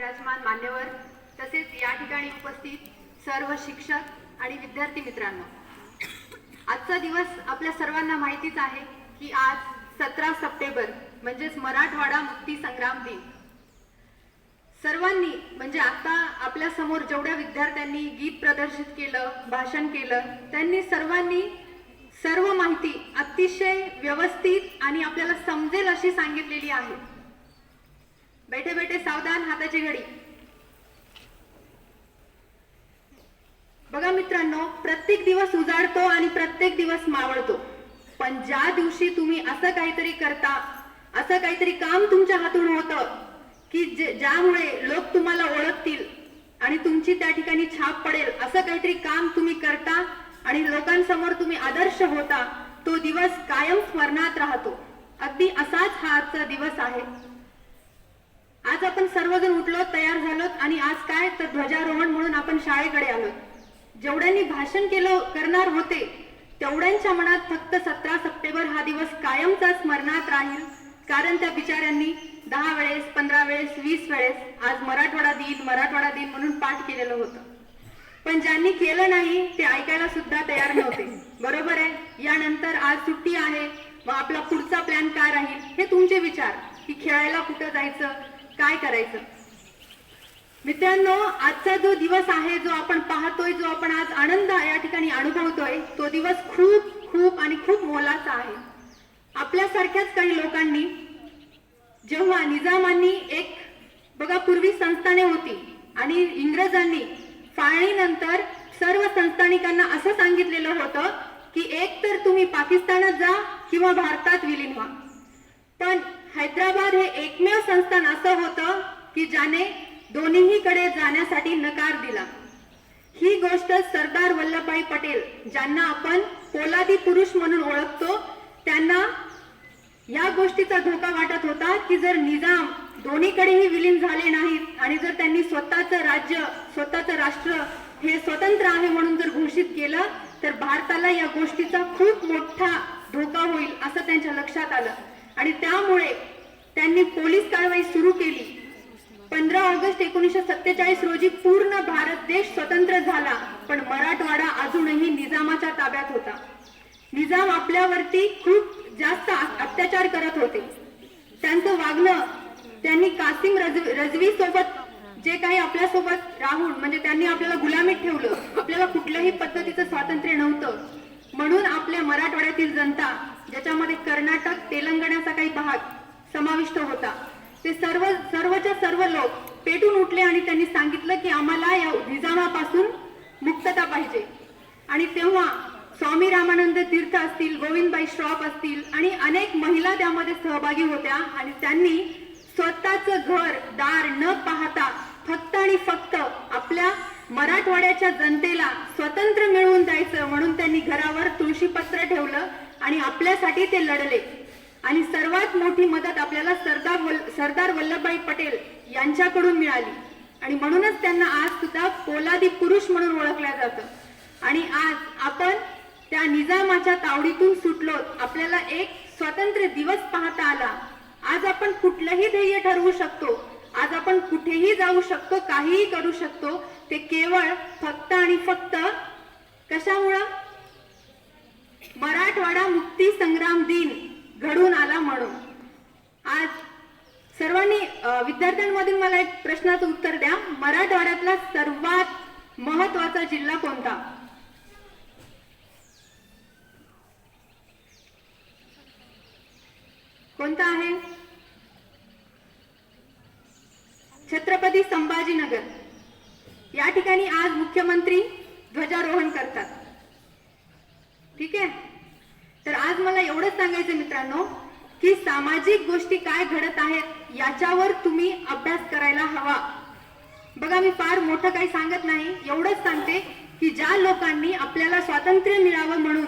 विराजमान मान्यवर तसेच या ठिकाणी उपस्थित सर्व शिक्षक आणि विद्यार्थी मित्रांनो. आजचा दिवस आपल्या सर्वांना माहितीच आहे की आज सतरा सप्टेंबर म्हणजेच मराठवाडा मुक्ती संग्राम दिन. सर्वांनी म्हणजे आता आपल्यासमोर जेवढ्या विद्यार्थ्यांनी गीत प्रदर्शित केलं भाषण केलं त्यांनी सर्वांनी सर्व माहिती अतिशय व्यवस्थित आणि आपल्याला समजेल अशी सांगितलेली आहे. बैठे बैठे सावधान हाताची घडी. बघा मित्रांनो प्रत्येक दिवस उजाडतो आणि प्रत्येक दिवस मावळतो. पण ज्या दिवशी तुम्ही असं काहीतरी करता असं काहीतरी काम तुमच्या हातून होतं की ज्यामुळे लोक तुम्हाला ओळखतील आणि तुमची त्या ठिकाणी छाप पडेल असं काहीतरी काम तुम्ही करता आणि लोकांसमोर तुम्ही आदर्श होता तो दिवस कायम स्मरणात राहतो. अगदी असाच हा आजचा दिवस आहे. आज आपण सर्वजण उठलो तयार झालो आणि आज काय? तर ध्वजारोहण म्हणून आपण शाळेकडे आलो. जेवढ्यांनी भाषण केलं करणार होते तेवढ्यांच्या मनात फक्त सतरा सप्टेंबर हा दिवस कायमचा स्मरणात राहील. कारण त्या बिचाऱ्यांनी दहा वेळेस पंधरा वेळेस वीस वेळेस आज मराठवाडा दिन मराठवाडा दिन म्हणून पाठ केलेलं होतं. पण ज्यांनी केलं नाही ते ऐकायला सुद्धा तयार नव्हते. बरोबर आहे? यानंतर आज सुट्टी आहे. मग आपला पुढचा प्लॅन काय राहील? हे तुमचे विचार. की खेळायला कुठं जायचं? काय करायचं? मित्रांनो आजचा जो दिवस आहे जो आपण पाहतोय जो आपण आज आनंद या ठिकाणी अनुभवतोय तो दिवस खूप खूप आणि खूप मोलाचा आहे. आपल्यासारख्याच काही लोकांनी जेव्हा निजामांनी एक बघा पूर्वी संस्थाने होती आणि इंग्रजांनी फाळणीनंतर सर्व संस्थानिकांना असं सांगितलेलं होतं की एक तर तुम्ही पाकिस्तानात जा किंवा भारतात विलीन व्हा. पण हैदराबाद हे एकमेव संस्थान असं होतं की ज्याने दोन्हीकडे जाण्यासाठी नकार दिला. ही गोष्ट सरदार वल्लभभाई पटेल ज्यांना आपण पोलादी पुरुष म्हणून ओळखतो त्यांना या गोष्टीचा धोका वाटत होता की जर निजाम दोन्हीकडेही विलीन झाले नाहीत आणि जर त्यांनी स्वतःचं राज्य स्वतःचं राष्ट्र हे स्वतंत्र आहे म्हणून जर घोषित केलं तर भारताला या गोष्टीचा खूप मोठा धोका होईल असं त्यांच्या लक्षात आलं. आणि त्यामुळे त्यांनी पोलीस कारवाई सुरू केली. पंधरा ऑगस्ट एकोणीसशे सत्तेचाळीस रोजी पूर्ण भारत देश स्वतंत्र झाला पण मराठवाडा अजूनही निजामाच्या ताब्यात होता. निजाम आपल्यावरती खूप जास्त अत्याचार करत होते. त्यांचं वागणं त्यांनी कासिम रजवी रजवी सोबत जे काही आपल्यासोबत राहून म्हणजे त्यांनी आपल्याला गुलामीत ठेवलं आपल्याला कुठल्याही पद्धतीचं स्वातंत्र्य नव्हतं. म्हणून आपल्या मराठवाड्यातील जनता ज्याच्यामध्ये कर्नाटक तेलंगणाचा काही भाग समाविष्ट होता. ते सर्व सर्वच्या सर्व लोक पेटून उठले आणि त्यांनी सांगितलं की आम्हाला या निजामापासून मुक्तता पाहिजे. आणि तेव्हा स्वामी रामानंद तीर्थ असतील गोविंदबाई श्रॉफ असतील आणि अनेक महिला त्यामध्ये सहभागी होत्या आणि त्यांनी स्वतःचं घर दार न पाहता फक्त आणि फक्त आपल्या मराठवाड्याच्या जनतेला स्वतंत्र मिळवून द्यायचं म्हणून त्यांनी घरावर तुळशीपत्र ठेवलं. आणि आपल्यासाठी ते लढले. आणि सर्वात मोठी मदत आपल्याला सरदार वल्ल- सरदार वल्लभभाई पटेल यांच्याकडून मिळाली. आणि म्हणूनच त्यांना आज सुद्धा पोलादी पुरुष म्हणून ओळखलं जातं. आणि आज आपण त्या निजामाच्या तावडीतून सुटलो. आपल्याला एक स्वातंत्र्य दिवस पाहता आला. आज आपण कुठलंही ध्येय ठरवू शकतो. आज आपण कुठेही जाऊ शकतो काहीही करू शकतो. ते केवळ फक्त आणि फक्त कशामुळं? मराठवाडा मुक्ती संग्राम दिन घडून आला म्हणून. आज सर्वांनी विद्यार्थ्यांमधून मला एक प्रश्नाचं उत्तर द्या. मराठवाड्यातला सर्वात महत्त्वाचा जिल्हा कोणता? कोणता आहे? छत्रपती संभाजीनगर. या ठिकाणी आज मुख्यमंत्री ध्वजारोहण करतात. ठीक आहे? तर आज मला एवढंच सांगायचं मित्रांनो की सामाजिक गोष्टी काय घडत आहेत याच्यावर तुम्ही अभ्यास करायला हवा. बघा मी फार मोठं काही सांगत नाही एवढंच सांगते की ज्या लोकांनी आपल्याला स्वातंत्र्य मिळावं म्हणून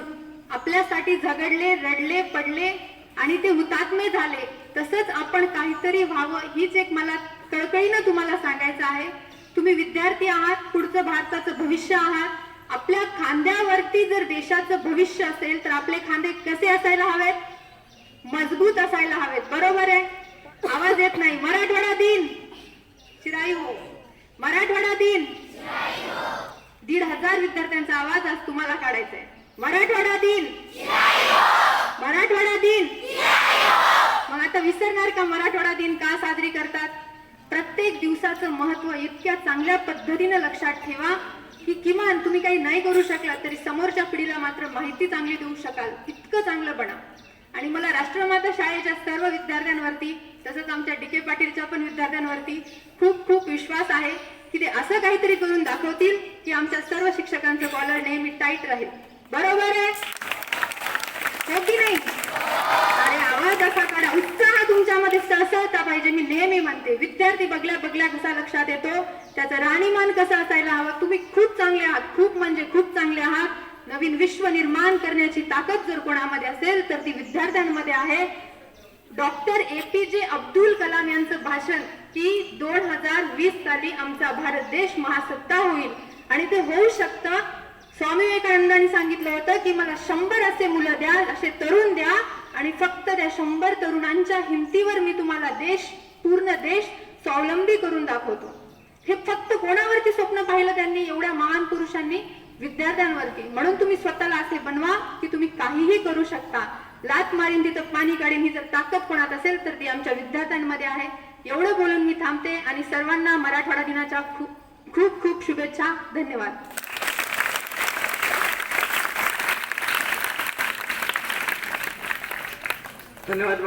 आपल्यासाठी झगडले रडले पडले आणि ते हुतात्मे झाले तसंच आपण काहीतरी व्हावं हीच एक मला कळकळीनं तुम्हाला सांगायचं आहे. तुम्ही विद्यार्थी आहात पुढचं भारताचं भविष्य आहात आपल्या खांद्यावरती जर देशाचं भविष्य असेल तर आपले खांदे कसे असायला हवेत? मजबूत असायला हवेत. बरोबर आहे? आवाज येत नाही. मराठवाडा दिन! चिराई हो मराठवाडा दिन! दीड हजार विद्यार्थ्यांचा आवाज आज तुम्हाला काढायचा आहे. मराठवाडा दिन! मराठवाडा दिन! मग आता विसरणार का मराठवाडा दिन का साजरी करतात? प्रत्येक दिवसाचं महत्त्व इतक्या चांगल्या पद्धतीनं लक्षात ठेवा. की किमान तुम्ही काही नाही करू शकला तरी समोरच्या पिढीला मात्र माहिती चांगली देऊ शकाल. इतकं चांगलं बना. आणि मला राष्ट्रमाता शाळेच्या सर्व विद्यार्थ्यांवरती तसंच आमच्या डी के पाटीलच्या पण विद्यार्थ्यांवरती खूप खूप विश्वास आहे की ते असं काहीतरी करून दाखवतील की आमच्या सर्व शिक्षकांचं कॉलर नेहमी टाईट राहील. बरोबर आहे? हो की नाही? अरे आवाज असा काढा. उत्साह तुमच्यामध्ये सळसळता पाहिजे मी नेहमी म्हणते. विद्यार्थी बघल्या बघल्या कसा लक्षात येतो? त्याचा राहणीमान कसं असायला हवं? तुम्ही खूप चांगले आहात. खूप म्हणजे खूप चांगले आहात. नवीन विश्व निर्माण करण्याची ताकद जर कोणामध्ये असेल तर ती विद्यार्थ्यांमध्ये आहे. डॉक्टर ए पी जे अब्दुल कलाम यांचं भाषण की दोन हजार वीस साली आमचा भारत देश महासत्ता होईल. आणि ते होऊ शकतं. स्वामी विवेकानंदांनी सांगितलं होतं की मला शंभर असे मुलं द्या असे तरुण द्या आणि फक्त त्या शंभर तरुणांच्या हिमतीवर मी तुम्हाला देश पूर्ण देश स्वावलंबी करून दाखवतो. हे फक्त कोणावरती स्वप्न पाहिलं त्यांनी? एवढ्या महान पुरुषांनी विद्यार्थ्यांवरती. म्हणून तुम्ही स्वतःला असे बनवा की तुम्ही काहीही करू शकता. लात मारीन तिथं पाणी काढीन. ही जर ताकद कोणात असेल तर ती आमच्या विद्यार्थ्यांमध्ये आहे. एवढं बोलून मी थांबते आणि सर्वांना मराठवाडा दिनाच्या खूप खूप खूप शुभेच्छा. धन्यवाद. धन्यवाद.